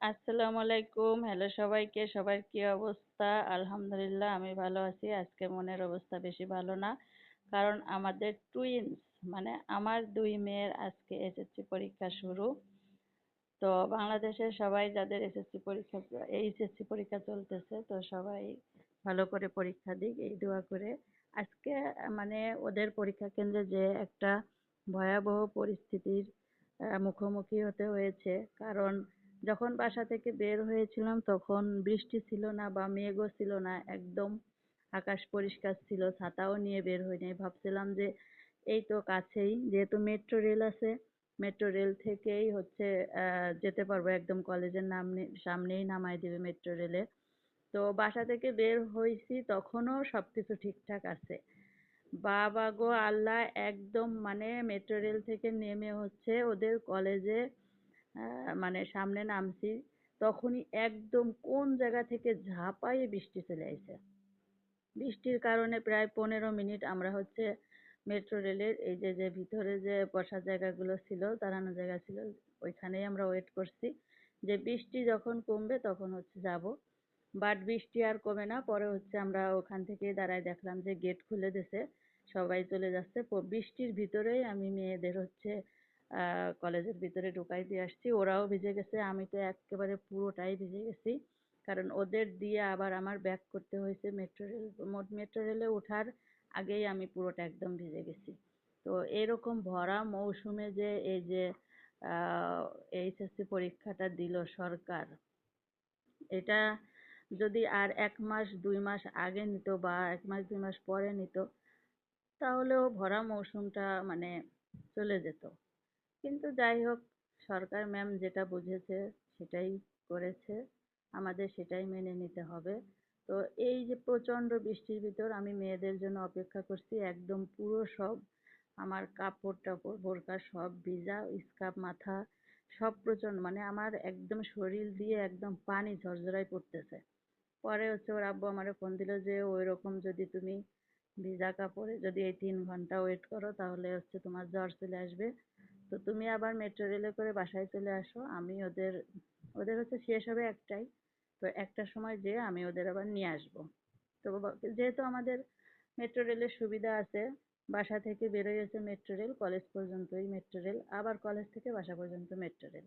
আসসালামু আলাইকুম। হ্যালো সবাইকে, সবার কি অবস্থা? আলহামদুলিল্লাহ, আমি ভালো আছি। আজকে মনের অবস্থা বেশি ভালো না। কারণ আমাদের টুইন্স মানে আমার দুই মেয়ের আজকে এসএসসি পরীক্ষা শুরু। তো বাংলাদেশের সবাই যাদের এসএসসি পরীক্ষা এইচএসসি পরীক্ষা চলতেছে, তো সবাই ভালো করে পরীক্ষা দিক, এই দোয়া করে। আজকে মানে ওদের পরীক্ষা কেন্দ্রে যে একটা ভয়াবহ পরিস্থিতির মুখোমুখি হতে হয়েছে। কারণ যখন বাসা থেকে বের হয়েছিলাম তখন বৃষ্টি ছিল না বা মেঘও ছিল না, একদম আকাশ পরিষ্কার ছিল, ছাতাও নিয়ে বের হইনি ভাবছিলাম যে এই তো কাছেই, যেহেতু মেট্রো রেল আছে, মেট্রো রেল থেকেই হচ্ছে যেতে পারব। একদম কলেজের নাম সামনেই নামাই দিবে মেট্রো রেলে। তো বাসা থেকে বের হয়েছি তখনও সব কিছু ঠিকঠাক আছে। বাবা গো আল্লাহ, একদম মানে মেট্রো রেল থেকে নেমে হচ্ছে ওদের কলেজে মানে সামনে নামছি, তখনই একদম কোন জায়গা থেকে ঝাঁপাইয়ে বৃষ্টি চলে আসে বৃষ্টির কারণে প্রায় পনেরো মিনিট আমরা হচ্ছে মেট্রো রেলের এই যে যে ভিতরে যে বসার জায়গাগুলো ছিল দাঁড়ানো জায়গা ছিল, ওইখানেই আমরা ওয়েট করছি। যে বৃষ্টি যখন কমবে তখন হচ্ছে যাব। বাট বৃষ্টি আর কমে না, পরে হচ্ছে আমরা ওখান থেকে দাঁড়ায় দেখলাম যে গেট খুলে দিছে, সবাই চলে যাচ্ছে। বৃষ্টির ভিতরেই আমি মেয়েদের হচ্ছে কলেজের ভিতরে ঢুকাই দিয়ে আসছি। ওরাও ভিজে গেছে, আমি তো একেবারে পুরোটাই ভিজে গেছি। কারণ ওদের দিয়ে আবার আমার ব্যাক করতে হয়েছে মেট্রো রেল মেট্রো রেলে ওঠার আগেই আমি পুরোটা একদম ভিজে গেছি। তো এরকম ভরা মৌসুমে যে এই যে এইচএসসি পরীক্ষাটা দিল সরকার, এটা যদি আর এক মাস, দুই মাস আগে নিত বা এক মাস, দুই মাস পরে নিত, তাহলেও ভরা মৌসুমটা মানে চলে যেত। কিন্তু যাই হোক, সরকার ম্যাম যেটা বুঝেছে সেটাই করেছে। আমাদের সেটাই মেনে নিতে হবে। তো এই যে প্রচণ্ড বৃষ্টির ভিতর আমি মেয়েদের জন্য অপেক্ষা করছি, একদম পুরো সব, আমার কাপড় টাপড় বোরকা সব, ভিজা, স্কার্ফ, মাথা সব প্রচণ্ড মানে আমার একদম শরীর দিয়ে একদম পানি ঝরঝরাই পড়তেছে। পরে হচ্ছে ওর আব্বু আমারে ফোন দিল যে ওই রকম যদি তুমি ভিজা কাপড়ে যদি এই তিন ঘণ্টা ওয়েট করো, তাহলে হচ্ছে তোমার জ্বর চলে আসবে। তো তুমি আবার মেট্রো রেলে করে বাসায় চলে আসো। আমি ওদের ওদের হচ্ছে শেষ হবে একটাই। তো একটার সময় যেয়ে আমি ওদের আবার নিয়ে আসব। তো যেহেতু আমাদের মেট্রো রেলের সুবিধা আছে, বাসা থেকে বেরোয় মেট্রো রেল কলেজ পর্যন্তই মেট্রো রেল আবার কলেজ থেকে বাসা পর্যন্ত মেট্রো রেল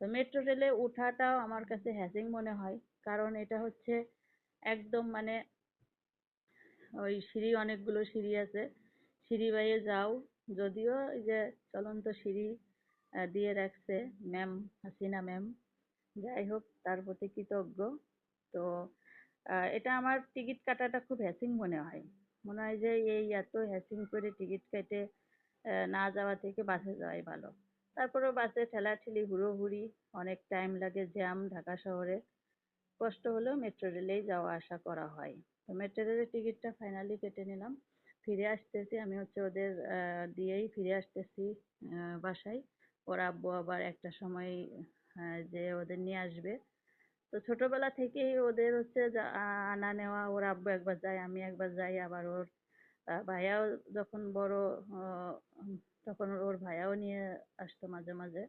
তো মেট্রো রেলে ওঠাটাও আমার কাছে হ্যাসিং মনে হয়, কারণ এটা হচ্ছে একদম মানে ওই সিঁড়ি, অনেকগুলো সিঁড়ি আছে। সিঁড়ি বাইয়ে যাও যদিও এই যে চলন্ত সিঁড়ি দিয়ে রাখছে ম্যাম হাসিনা ম্যাম। যাই হোক, তার প্রতি কৃতজ্ঞ। তো এটা আমার টিকিট কাটাটা খুব হ্যাসিং মনে হয়। মনে হয় যে এই এত হ্যাসিং করে টিকিট কেটে না যাওয়া থেকে বাসে যাওয়াই ভালো। তারপরেও বাসে ঠেলাঠেলি, হুড়োহুড়ি, অনেক টাইম লাগে জ্যাম ঢাকা শহরে। কষ্ট হলেও মেট্রো রেলেই যাওয়া আসা করা হয়। তো মেট্রো রেলের টিকিটটা ফাইনালি কেটে নিলাম। ফিরে আসতেছি, আমি হচ্ছে ওদের দিয়েই ফিরে আসতেছি বাসায়। ওর আব্বু আবার একটা সময় যে ওদের নিয়ে আসবে। তো ছোটবেলা থেকেই ওদের হচ্ছে আনা নেওয়া, ওর আব্বু একবার যায়, আমি একবার যাই, আবার ওর ভাইয়াও যখন বড় তখন ওর ভাইয়াও নিয়ে আসতো মাঝে মাঝে।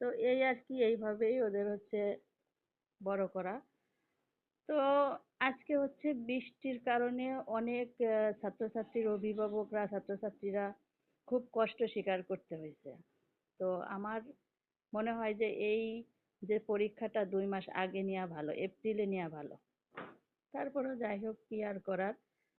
তো এই আর কি, এইভাবেই ওদের হচ্ছে বড় করা। তো আজকে হচ্ছে বৃষ্টির কারণে অনেক ছাত্রছাত্রীর অভিভাবকরা, ছাত্রছাত্রীরা খুব কষ্ট স্বীকার করতে হয়েছে। তো আমার মনে হয় যে এই যে পরীক্ষাটা দুই মাস আগে নেওয়া ভালো, এপ্রিলে নেওয়া ভালো। তারপরেও যাই হোক কি আর করার।